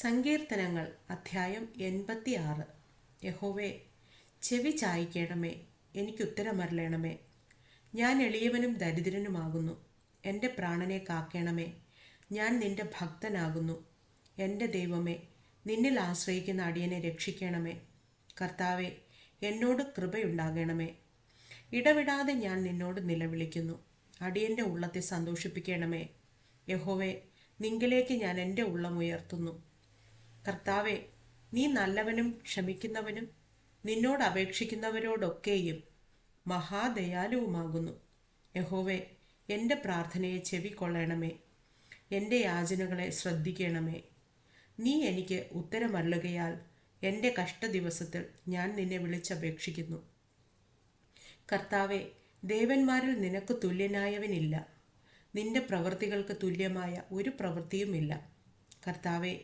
സങ്കീർത്തനങ്ങൾ അധ്യായം എൺപത്തി ആറ് യഹോവേ ചെവി ചായ്ക്കണമേ എനിക്കുത്തരമരളണമേ ഞാൻ എളിയവനും ദരിദ്രനുമാകുന്നു. എന്റെ പ്രാണനെ കാക്കണമേ. ഞാൻ നിന്റെ ഭക്തനാകുന്നു. എന്റെ ദൈവമേ നിന്നിൽ ആശ്രയിക്കുന്ന അടിയനെ രക്ഷിക്കണമേ. കർത്താവെ എന്നോട് കൃപയുണ്ടാകണമേ. ഇടവിടാതെ ഞാൻ നിന്നോട് നിലവിളിക്കുന്നു. അടിയന്റെ ഉള്ളത്തെ സന്തോഷിപ്പിക്കണമേ. യഹോവേ നിങ്കിലേക്ക് ഞാൻ എന്റെ ഉള്ളം ഉയർത്തുന്നു. കർത്താവെ നീ നല്ലവനും ക്ഷമിക്കുന്നവനും നിന്നോട് അപേക്ഷിക്കുന്നവരോടൊക്കെയും മഹാദയാലുവുമാകുന്നു. യഹോവെ എന്റെ പ്രാർത്ഥനയെ ചെവിക്കൊള്ളണമേ. എന്റെ യാചനകളെ ശ്രദ്ധിക്കണമേ. നീ എനിക്ക് ഉത്തരമരുളുകയാൽ എന്റെ കഷ്ടദിവസത്തിൽ ഞാൻ നിന്നെ വിളിച്ചപേക്ഷിക്കുന്നു. കർത്താവെ ദേവന്മാരിൽ നിനക്ക് തുല്യനായവനില്ല. നിന്റെ പ്രവൃത്തികൾക്ക് തുല്യമായ ഒരു പ്രവൃത്തിയുമില്ല. കർത്താവെ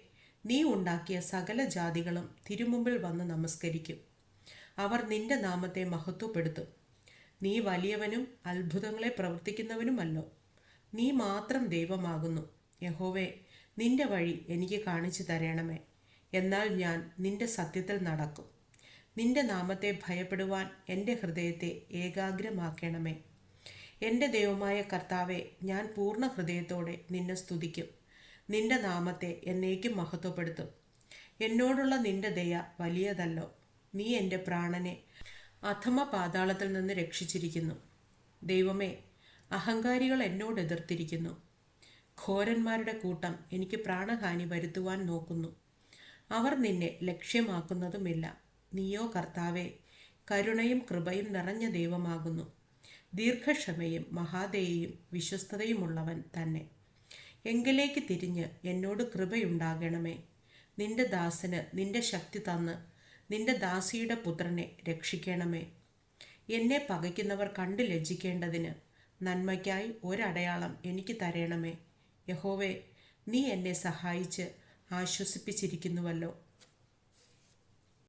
നീ ഉണ്ടാക്കിയ സകല ജാതികളും തിരുമുമ്പിൽ വന്ന് നമസ്കരിക്കും. അവർ നിന്റെ നാമത്തെ മഹത്വപ്പെടുത്തും. നീ വലിയവനും അത്ഭുതങ്ങളെ പ്രവർത്തിക്കുന്നവനുമല്ലോ. നീ മാത്രം ദൈവമാകുന്നു. യഹോവേ നിന്റെ വഴി എനിക്ക് കാണിച്ചു തരണമേ. എന്നാൽ ഞാൻ നിന്റെ സത്യത്തിൽ നടക്കും. നിന്റെ നാമത്തെ ഭയപ്പെടുവാൻ എന്റെ ഹൃദയത്തെ ഏകാഗ്രമാക്കണമേ. എന്റെ ദൈവമായ കർത്താവെ ഞാൻ പൂർണ ഹൃദയത്തോടെ നിന്നെ സ്തുതിക്കും. നിന്റെ നാമത്തെ എന്നേക്കും മഹത്വപ്പെടുത്തും. എന്നോടുള്ള നിന്റെ ദയ വലിയതല്ലോ. നീ എന്റെ പ്രാണനെ അധമ പാതാളത്തിൽ നിന്ന് രക്ഷിച്ചിരിക്കുന്നു. ദൈവമേ അഹങ്കാരികൾ എന്നോട് എതിർത്തിരിക്കുന്നു. ഘോരന്മാരുടെ കൂട്ടം എനിക്ക് പ്രാണഹാനി വരുത്തുവാൻ നോക്കുന്നു. അവർ നിന്നെ ലക്ഷ്യമാക്കുന്നതുമില്ല. നീയോ കർത്താവെ കരുണയും കൃപയും നിറഞ്ഞ ദൈവമാകുന്നു. ദീർഘക്ഷമയും മഹാദേയും വിശ്വസ്തതയുമുള്ളവൻ തന്നെ. എങ്കിലേക്ക് തിരിഞ്ഞ് എന്നോട് കൃപയുണ്ടാകണമേ. നിന്റെ ദാസന് നിന്റെ ശക്തി തന്ന് നിന്റെ ദാസിയുടെ പുത്രനെ രക്ഷിക്കണമേ. എന്നെ പകയ്ക്കുന്നവർ കണ്ടു ലജ്ജിക്കേണ്ടതിന് നന്മയ്ക്കായി ഒരടയാളം എനിക്ക് തരണമേ. യഹോവേ നീ എന്നെ സഹായിച്ച് ആശ്വസിപ്പിച്ചിരിക്കുന്നുവല്ലോ.